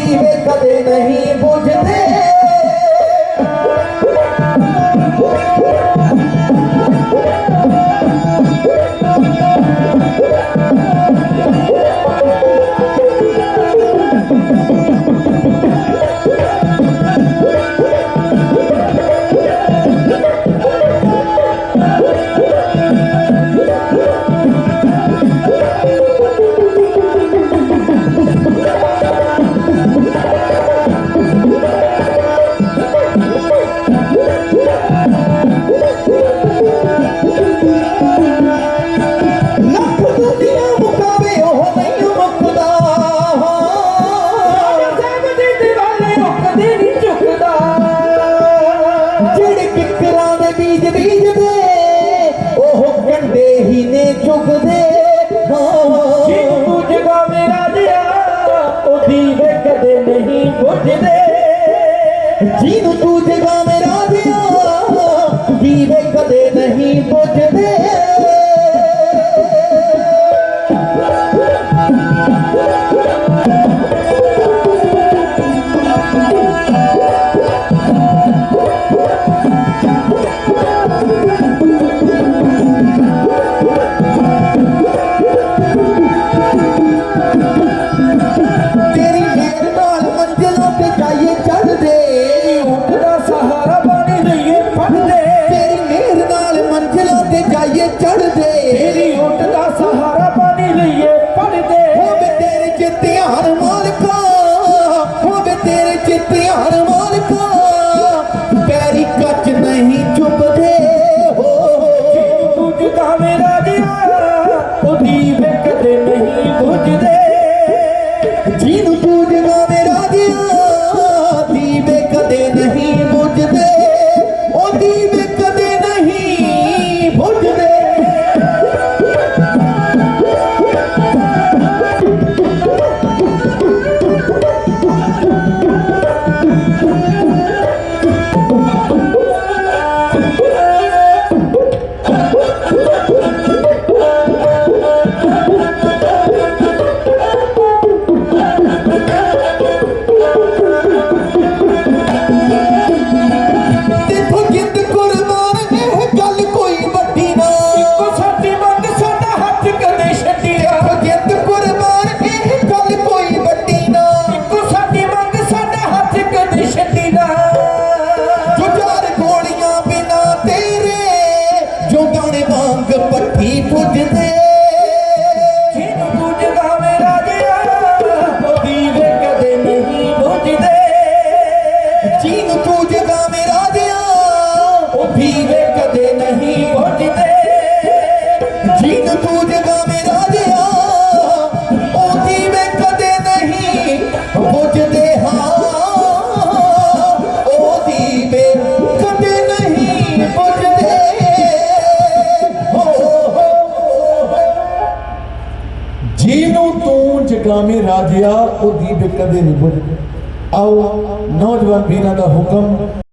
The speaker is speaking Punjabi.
भी कदे नहीं बुझते। ਕਦੇ ਨਹੀਂ ਬੁੱਝਦੇ ਜੀਨੂੰ ਤੂੰ ਜਗਾ ਮੇਰਾ ਦਿਆ ਵੀਰੇ ਕਦੇ ਨਹੀਂ ਬੁੱਝਦੇ ਪਿਆਰ ਮਾਲਕਾ ਪੈਰੀ ਕੱਚ ਨਹੀਂ ਚੁੱਪਦੇ ਹੋ। ਤੂੰ ਜੁਦਾ ਮੇਰਾ ਗਿਆ ਉਹ ਦੀਵੇ ਕਦੇ ਨਹੀਂ ਬੁਝਦੇ। ਜਿਹਨੂੰ ਪੂਜਦਾ ਮੇਰਾ ਗਿਆ যেতে इस्लामी राजिया को दीप एक आओ नौजवान भीना का तो हुक्म